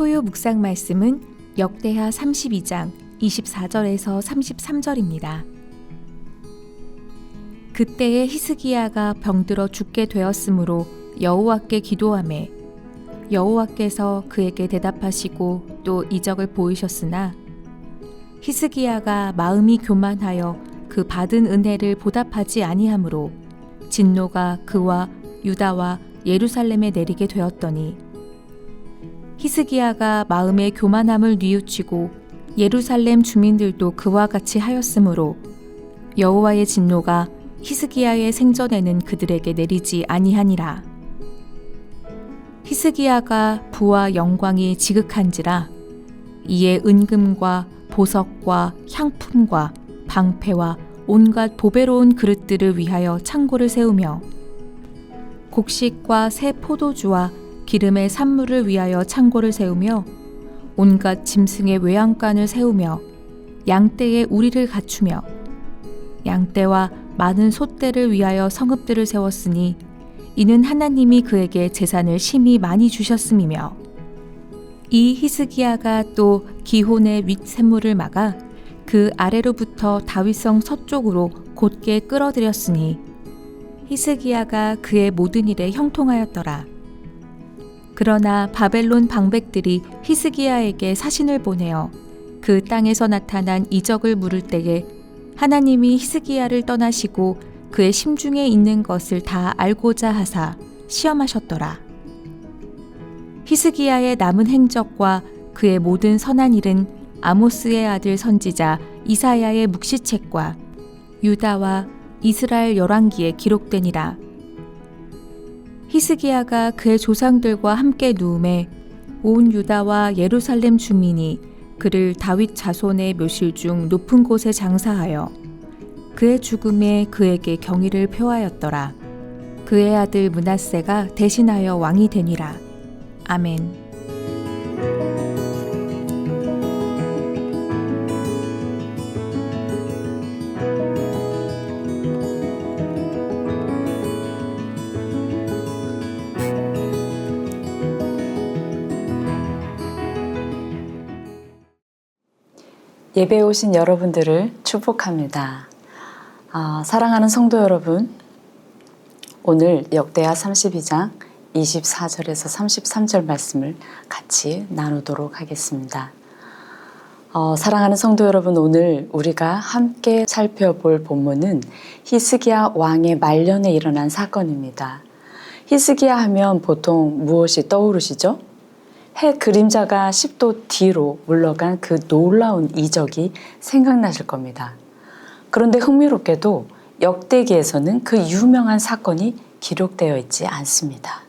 토요 묵상 말씀은 역대하 32장 24절에서 33절입니다. 그때에 히스기야가 병들어 죽게 되었으므로 여호와께 기도하매 여호와께서 그에게 대답하시고 또 이적을 보이셨으나 히스기야가 마음이 교만하여 그 받은 은혜를 보답하지 아니하므로 진노가 그와 유다와 예루살렘에 내리게 되었더니 히스기야가 마음의 교만함을 뉘우치고 예루살렘 주민들도 그와 같이 하였으므로 여호와의 진노가 히스기야의 생전에는 그들에게 내리지 아니하니라. 히스기야가 부와 영광이 지극한지라 이에 은금과 보석과 향품과 방패와 온갖 보배로운 그릇들을 위하여 창고를 세우며 곡식과 새 포도주와 기름의 산물을 위하여 창고를 세우며 온갖 짐승의 외양간을 세우며 양떼의 우리를 갖추며 양떼와 많은 소떼를 위하여 성읍들을 세웠으니 이는 하나님이 그에게 재산을 심히 많이 주셨음이며 이 히스기야가 또 기혼의 윗샘물을 막아 그 아래로부터 다윗성 서쪽으로 곧게 끌어들였으니 히스기야가 그의 모든 일에 형통하였더라. 그러나 바벨론 방백들이 히스기야에게 사신을 보내어 그 땅에서 나타난 이적을 물을 때에 하나님이 히스기야를 떠나시고 그의 심중에 있는 것을 다 알고자 하사 시험하셨더라. 히스기야의 남은 행적과 그의 모든 선한 일은 아모스의 아들 선지자 이사야의 묵시책과 유다와 이스라엘 열왕기에 기록되니라. 히스기야가 그의 조상들과 함께 누움에 온 유다와 예루살렘 주민이 그를 다윗 자손의 묘실 중 높은 곳에 장사하여 그의 죽음에 그에게 경의를 표하였더라. 그의 아들 문하세가 대신하여 왕이 되니라. 아멘. 예배에 오신 여러분들을 축복합니다. 아, 사랑하는 성도 여러분, 오늘 역대하 32장 24절에서 33절 말씀을 같이 나누도록 하겠습니다. 어, 사랑하는 성도 여러분, 오늘 우리가 함께 살펴볼 본문은 히스기야 왕의 말년에 일어난 사건입니다. 히스기야 하면 보통 무엇이 떠오르시죠? 해 그림자가 10도 뒤로 물러간 그 놀라운 이적이 생각나실 겁니다. 그런데 흥미롭게도 역대기에서는 그 유명한 사건이 기록되어 있지 않습니다.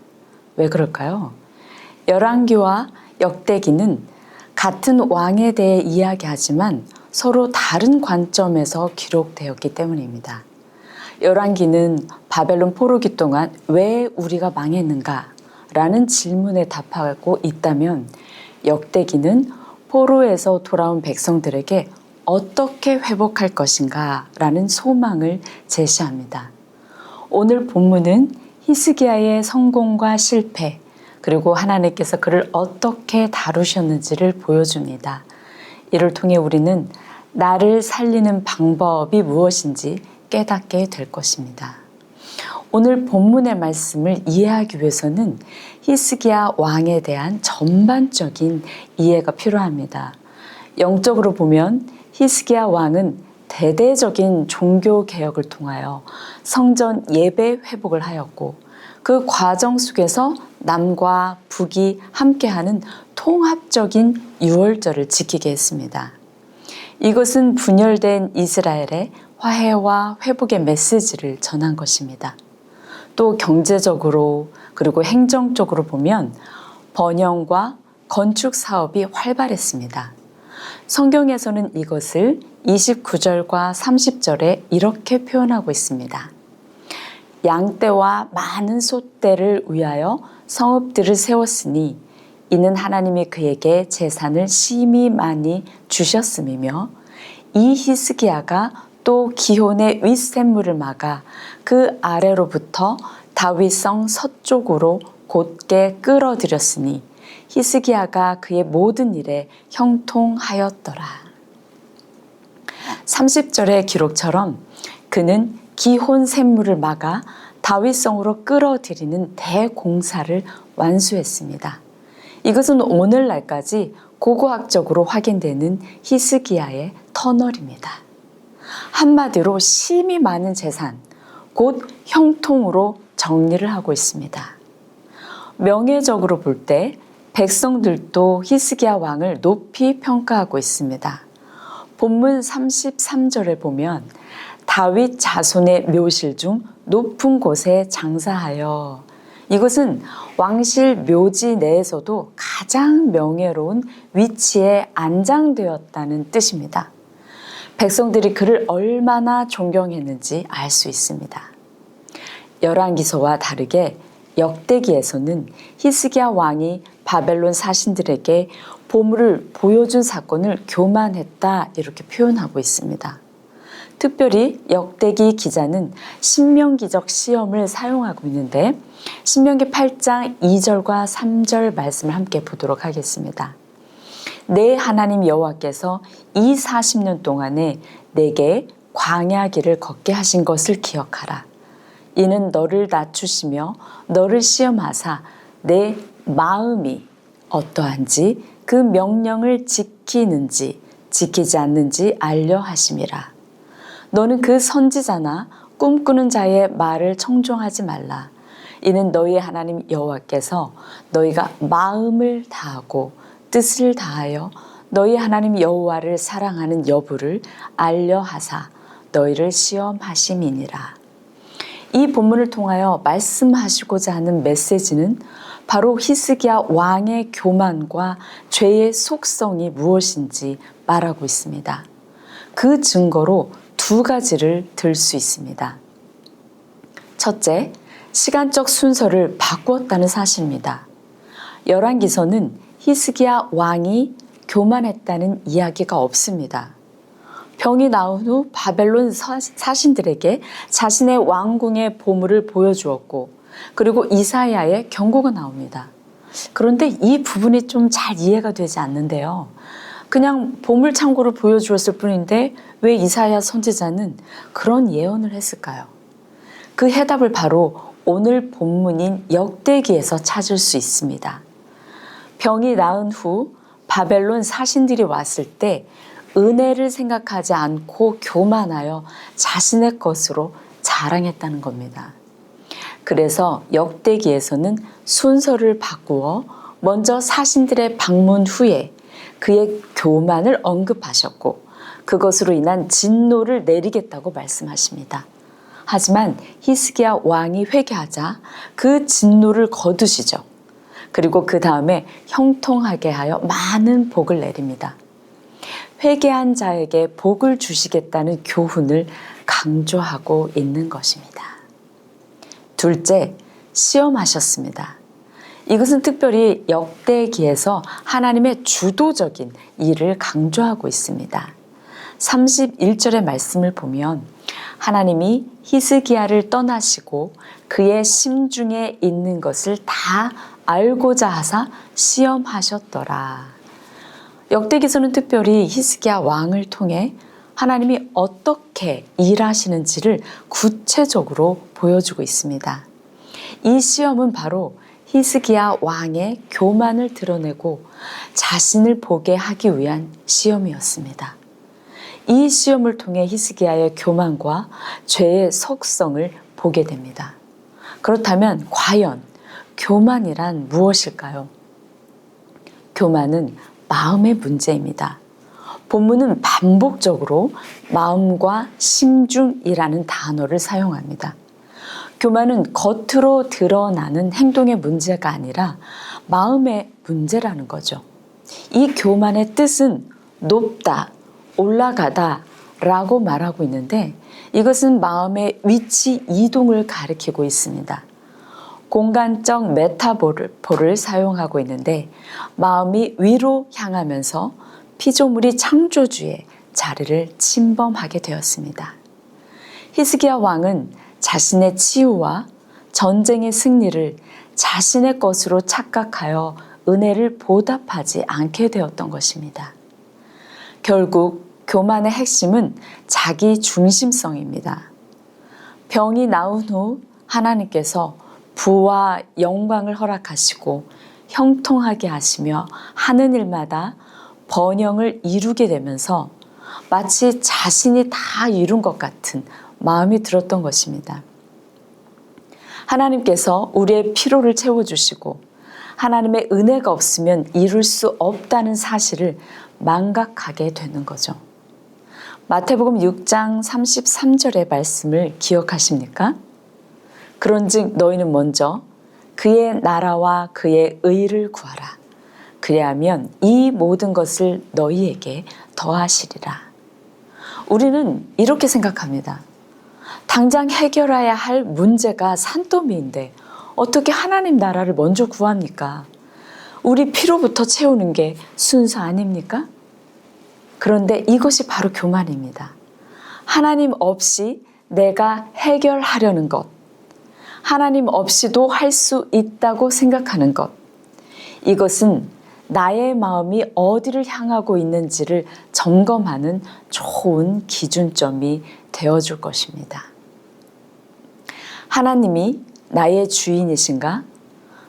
왜 그럴까요? 열왕기와 역대기는 같은 왕에 대해 이야기하지만 서로 다른 관점에서 기록되었기 때문입니다. 열왕기는 바벨론 포로기 동안 왜 우리가 망했는가 라는 질문에 답하고 있다면 역대기는 포로에서 돌아온 백성들에게 어떻게 회복할 것인가 라는 소망을 제시합니다. 오늘 본문은 히스기야의 성공과 실패, 그리고 하나님께서 그를 어떻게 다루셨는지를 보여줍니다. 이를 통해 우리는 나를 살리는 방법이 무엇인지 깨닫게 될 것입니다. 오늘 본문의 말씀을 이해하기 위해서는 히스기야 왕에 대한 전반적인 이해가 필요합니다. 영적으로 보면 히스기야 왕은 대대적인 종교 개혁을 통하여 성전 예배 회복을 하였고 그 과정 속에서 남과 북이 함께하는 통합적인 유월절을 지키게 했습니다. 이것은 분열된 이스라엘의 화해와 회복의 메시지를 전한 것입니다. 또 경제적으로 그리고 행정적으로 보면 번영과 건축 사업이 활발했습니다. 성경에서는 이것을 29절과 30절에 이렇게 표현하고 있습니다. 양떼와 많은 소떼를 위하여 성읍들을 세웠으니 이는 하나님이 그에게 재산을 심히 많이 주셨음이며 이 히스기야가 또 기혼의 윗샘물을 막아 그 아래로부터 다윗성 서쪽으로 곧게 끌어들였으니 히스기야가 그의 모든 일에 형통하였더라. 30절의 기록처럼 그는 기혼 샘물을 막아 다윗성으로 끌어들이는 대공사를 완수했습니다. 이것은 오늘날까지 고고학적으로 확인되는 히스기야의 터널입니다. 한마디로 심이 많은 재산, 곧 형통으로 정리를 하고 있습니다. 명예적으로 볼 때 백성들도 히스기야 왕을 높이 평가하고 있습니다. 본문 33절에 보면 다윗 자손의 묘실 중 높은 곳에 장사하여 이것은 왕실 묘지 내에서도 가장 명예로운 위치에 안장되었다는 뜻입니다. 백성들이 그를 얼마나 존경했는지 알 수 있습니다. 열왕기서와 다르게 역대기에서는 히스기야 왕이 바벨론 사신들에게 보물을 보여준 사건을 교만했다 이렇게 표현하고 있습니다. 특별히 역대기 기자는 신명기적 시험을 사용하고 있는데 신명기 8장 2절과 3절 말씀을 함께 보도록 하겠습니다. 내 하나님 여호와께서 이 40년 동안에 내게 광야 길을 걷게 하신 것을 기억하라. 이는 너를 낮추시며 너를 시험하사 내 마음이 어떠한지 그 명령을 지키는지 지키지 않는지 알려 하심이라. 너는 그 선지자나 꿈꾸는 자의 말을 청종하지 말라. 이는 너희 하나님 여호와께서 너희가 마음을 다하고 뜻을 다하여 너희 하나님 여호와를 사랑하는 여부를 알려 하사 너희를 시험하심이니라. 이 본문을 통하여 말씀하시고자 하는 메시지는 바로 히스기야 왕의 교만과 죄의 속성이 무엇인지 말하고 있습니다. 그 증거로 두 가지를 들 수 있습니다. 첫째, 시간적 순서를 바꾸었다는 사실입니다. 열왕기서는 히스기야 왕이 교만했다는 이야기가 없습니다. 병이 나온 후 바벨론 사신들에게 자신의 왕궁의 보물을 보여주었고 그리고 이사야의 경고가 나옵니다. 그런데 이 부분이 좀 잘 이해가 되지 않는데요. 그냥 보물 창고를 보여주었을 뿐인데 왜 이사야 선지자는 그런 예언을 했을까요? 그 해답을 바로 오늘 본문인 역대기에서 찾을 수 있습니다. 병이 나은 후 바벨론 사신들이 왔을 때 은혜를 생각하지 않고 교만하여 자신의 것으로 자랑했다는 겁니다. 그래서 역대기에서는 순서를 바꾸어 먼저 사신들의 방문 후에 그의 교만을 언급하셨고 그것으로 인한 진노를 내리겠다고 말씀하십니다. 하지만 히스기야 왕이 회개하자 그 진노를 거두시죠. 그리고 그 다음에 형통하게 하여 많은 복을 내립니다. 회개한 자에게 복을 주시겠다는 교훈을 강조하고 있는 것입니다. 둘째, 시험하셨습니다. 이것은 특별히 역대기에서 하나님의 주도적인 일을 강조하고 있습니다. 31절의 말씀을 보면 하나님이 히스기야를 떠나시고 그의 심중에 있는 것을 다 알고자 하사 시험하셨더라. 역대기서는 특별히 히스기야 왕을 통해 하나님이 어떻게 일하시는지를 구체적으로 보여주고 있습니다. 이 시험은 바로 히스기야 왕의 교만을 드러내고 자신을 보게 하기 위한 시험이었습니다. 이 시험을 통해 히스기야의 교만과 죄의 속성을 보게 됩니다. 그렇다면 과연 교만이란 무엇일까요? 교만은 마음의 문제입니다. 본문은 반복적으로 마음과 심중이라는 단어를 사용합니다. 교만은 겉으로 드러나는 행동의 문제가 아니라 마음의 문제라는 거죠. 이 교만의 뜻은 높다, 올라가다 라고 말하고 있는데 이것은 마음의 위치 이동을 가리키고 있습니다. 공간적 메타보를 사용하고 있는데 마음이 위로 향하면서 피조물이 창조주의 자리를 침범하게 되었습니다. 히스기야 왕은 자신의 치유와 전쟁의 승리를 자신의 것으로 착각하여 은혜를 보답하지 않게 되었던 것입니다. 결국 교만의 핵심은 자기 중심성입니다. 병이 나온 후 하나님께서 부와 영광을 허락하시고 형통하게 하시며 하는 일마다 번영을 이루게 되면서 마치 자신이 다 이룬 것 같은 마음이 들었던 것입니다. 하나님께서 우리의 피로를 채워주시고 하나님의 은혜가 없으면 이룰 수 없다는 사실을 망각하게 되는 거죠. 마태복음 6장 33절의 말씀을 기억하십니까? 그런즉 너희는 먼저 그의 나라와 그의 의를 구하라. 그리하면 이 모든 것을 너희에게 더하시리라. 우리는 이렇게 생각합니다. 당장 해결해야 할 문제가 산더미인데 어떻게 하나님 나라를 먼저 구합니까? 우리 피로부터 채우는 게 순서 아닙니까? 그런데 이것이 바로 교만입니다. 하나님 없이 내가 해결하려는 것, 하나님 없이도 할 수 있다고 생각하는 것, 이것은 나의 마음이 어디를 향하고 있는지를 점검하는 좋은 기준점이 되어줄 것입니다. 하나님이 나의 주인이신가?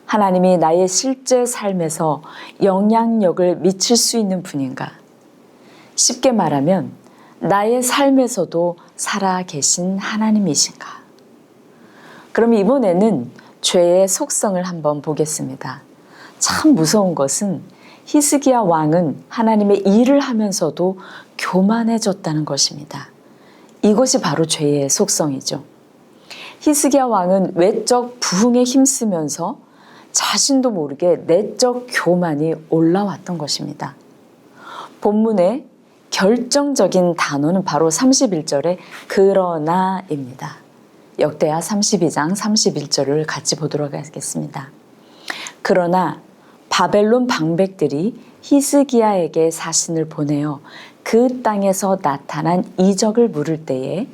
하나님이 나의 실제 삶에서 영향력을 미칠 수 있는 분인가? 쉽게 말하면 나의 삶에서도 살아 계신 하나님이신가? 그럼 이번에는 죄의 속성을 한번 보겠습니다. 참 무서운 것은 히스기야 왕은 하나님의 일을 하면서도 교만해졌다는 것입니다. 이것이 바로 죄의 속성이죠. 히스기야 왕은 외적 부흥에 힘쓰면서 자신도 모르게 내적 교만이 올라왔던 것입니다. 본문의 결정적인 단어는 바로 31절의 그러나입니다. 역대하 32장 31절을 같이 보도록 하겠습니다. 그러나 바벨론 방백들이 히스기야에게 사신을 보내어 그 땅에서 나타난 이적을 물을 때에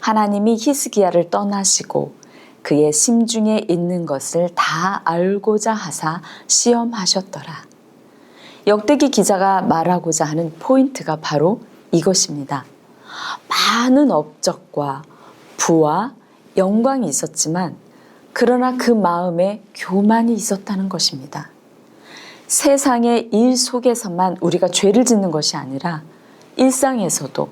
하나님이 히스기야를 떠나시고 그의 심중에 있는 것을 다 알고자 하사 시험하셨더라. 역대기 기자가 말하고자 하는 포인트가 바로 이것입니다. 많은 업적과 부와 영광이 있었지만 그러나 그 마음에 교만이 있었다는 것입니다. 세상의 일 속에서만 우리가 죄를 짓는 것이 아니라 일상에서도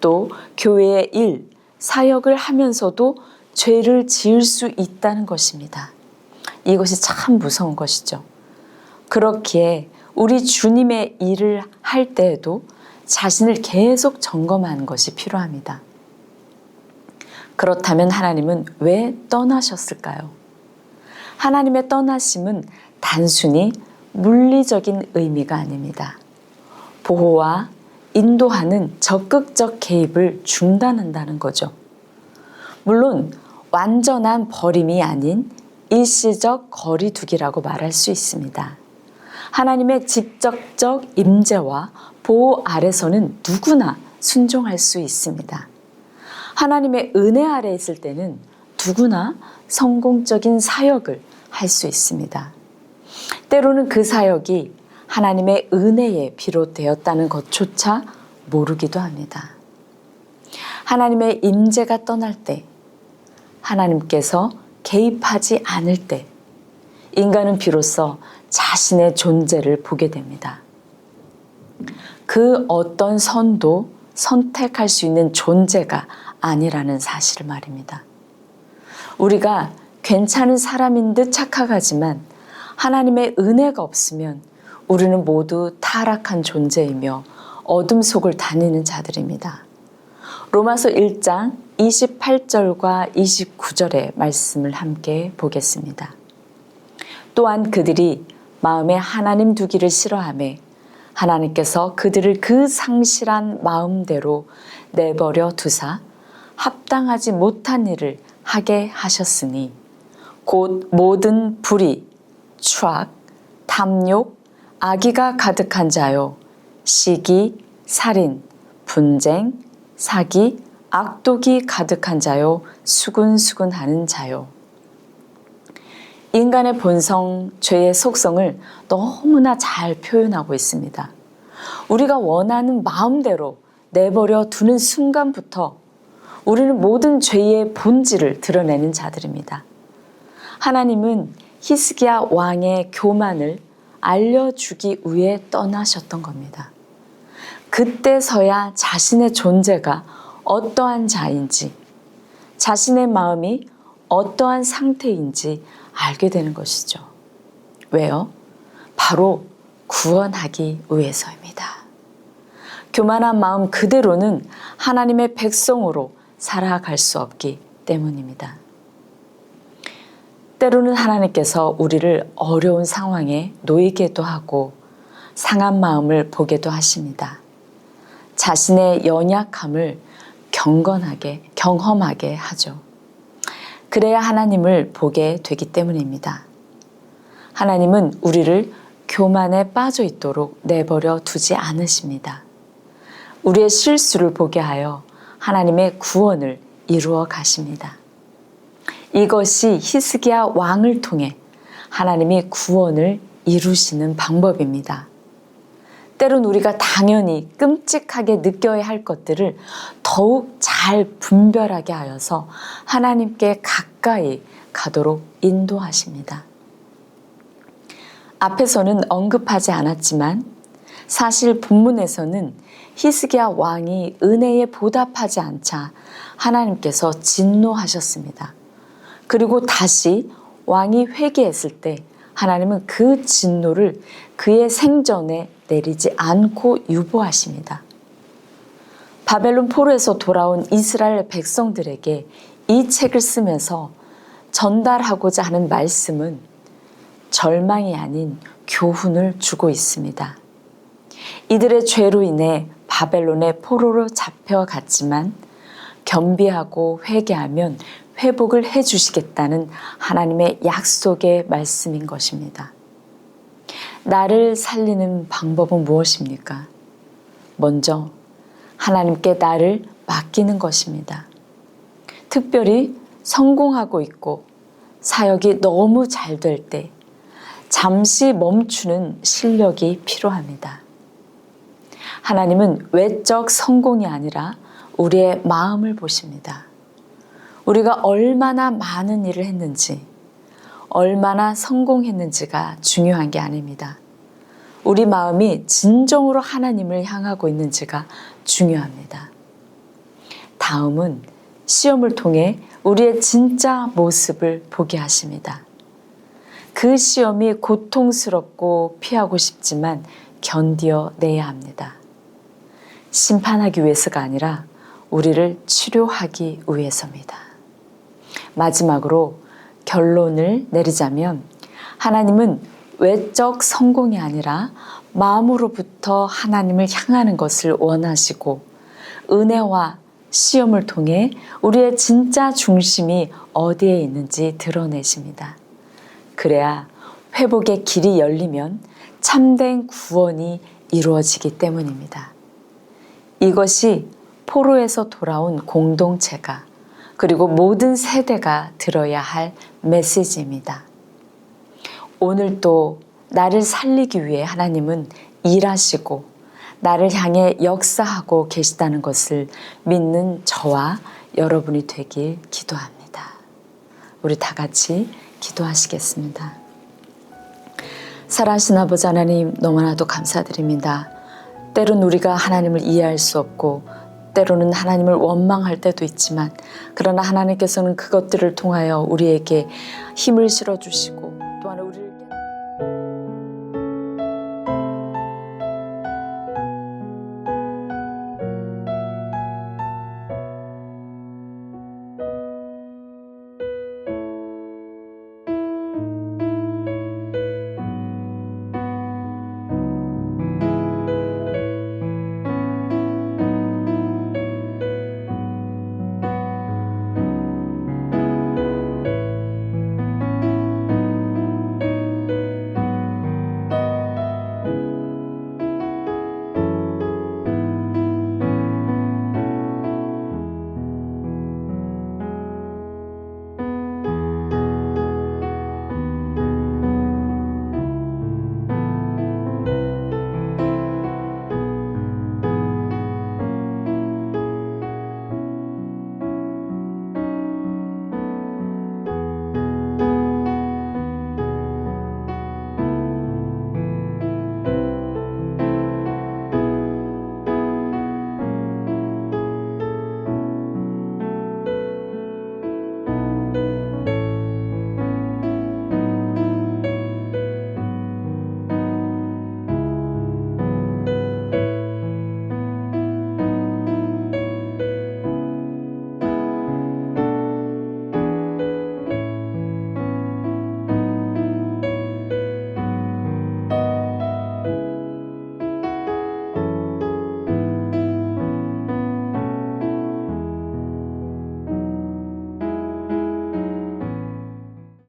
또 교회의 일, 사역을 하면서도 죄를 지을 수 있다는 것입니다. 이것이 참 무서운 것이죠. 그렇기에 우리 주님의 일을 할 때에도 자신을 계속 점검하는 것이 필요합니다. 그렇다면 하나님은 왜 떠나셨을까요? 하나님의 떠나심은 단순히 물리적인 의미가 아닙니다. 보호와 인도하는 적극적 개입을 중단한다는 거죠. 물론 완전한 버림이 아닌 일시적 거리두기라고 말할 수 있습니다. 하나님의 직접적 임재와 보호 아래서는 누구나 순종할 수 있습니다. 하나님의 은혜 아래 있을 때는 누구나 성공적인 사역을 할 수 있습니다. 때로는 그 사역이 하나님의 은혜에 비롯되었다는 것조차 모르기도 합니다. 하나님의 임재가 떠날 때, 하나님께서 개입하지 않을 때, 인간은 비로소 자신의 존재를 보게 됩니다. 그 어떤 선도 선택할 수 있는 존재가 아니라는 사실을 말입니다. 우리가 괜찮은 사람인 듯 착각하지만 하나님의 은혜가 없으면 우리는 모두 타락한 존재이며 어둠 속을 다니는 자들입니다. 로마서 1장 28절과 29절의 말씀을 함께 보겠습니다. 또한 그들이 마음에 하나님 두기를 싫어하며 하나님께서 그들을 그 상실한 마음대로 내버려 두사 합당하지 못한 일을 하게 하셨으니 곧 모든 불의, 추악, 탐욕, 악의가 가득한 자요. 시기, 살인, 분쟁, 사기, 악독이 가득한 자요. 수군수군하는 자요. 인간의 본성, 죄의 속성을 너무나 잘 표현하고 있습니다. 우리가 원하는 마음대로 내버려 두는 순간부터 우리는 모든 죄의 본질을 드러내는 자들입니다. 하나님은 히스기야 왕의 교만을 알려주기 위해 떠나셨던 겁니다. 그때서야 자신의 존재가 어떠한 자인지, 자신의 마음이 어떠한 상태인지 알게 되는 것이죠. 왜요? 바로 구원하기 위해서입니다. 교만한 마음 그대로는 하나님의 백성으로 살아갈 수 없기 때문입니다. 때로는 하나님께서 우리를 어려운 상황에 놓이게도 하고 상한 마음을 보게도 하십니다. 자신의 연약함을 경건하게, 경험하게 하죠. 그래야 하나님을 보게 되기 때문입니다. 하나님은 우리를 교만에 빠져 있도록 내버려 두지 않으십니다. 우리의 실수를 보게 하여 하나님의 구원을 이루어 가십니다. 이것이 히스기야 왕을 통해 하나님이 구원을 이루시는 방법입니다. 때론 우리가 당연히 끔찍하게 느껴야 할 것들을 더욱 잘 분별하게 하여서 하나님께 가까이 가도록 인도하십니다. 앞에서는 언급하지 않았지만 사실 본문에서는 히스기야 왕이 은혜에 보답하지 않자 하나님께서 진노하셨습니다. 그리고 다시 왕이 회개했을 때 하나님은 그 진노를 그의 생전에 내리지 않고 유보하십니다. 바벨론 포로에서 돌아온 이스라엘 백성들에게 이 책을 쓰면서 전달하고자 하는 말씀은 절망이 아닌 교훈을 주고 있습니다. 이들의 죄로 인해 바벨론의 포로로 잡혀갔지만 겸비하고 회개하면 회복을 해 주시겠다는 하나님의 약속의 말씀인 것입니다. 나를 살리는 방법은 무엇입니까? 먼저 하나님께 나를 맡기는 것입니다. 특별히 성공하고 있고 사역이 너무 잘 될 때 잠시 멈추는 실력이 필요합니다. 하나님은 외적 성공이 아니라 우리의 마음을 보십니다. 우리가 얼마나 많은 일을 했는지, 얼마나 성공했는지가 중요한 게 아닙니다. 우리 마음이 진정으로 하나님을 향하고 있는지가 중요합니다. 다음은 시험을 통해 우리의 진짜 모습을 보게 하십니다. 그 시험이 고통스럽고 피하고 싶지만 견디어 내야 합니다. 심판하기 위해서가 아니라 우리를 치료하기 위해서입니다. 마지막으로 결론을 내리자면 하나님은 외적 성공이 아니라 마음으로부터 하나님을 향하는 것을 원하시고 은혜와 시험을 통해 우리의 진짜 중심이 어디에 있는지 드러내십니다. 그래야 회복의 길이 열리면 참된 구원이 이루어지기 때문입니다. 이것이 포로에서 돌아온 공동체가 그리고 모든 세대가 들어야 할 메시지입니다. 오늘도 나를 살리기 위해 하나님은 일하시고 나를 향해 역사하고 계시다는 것을 믿는 저와 여러분이 되길 기도합니다. 우리 다 같이 기도하시겠습니다. 살아신 아버지 하나님 너무나도 감사드립니다. 때론 우리가 하나님을 이해할 수 없고 때로는 하나님을 원망할 때도 있지만 그러나 하나님께서는 그것들을 통하여 우리에게 힘을 실어 주시고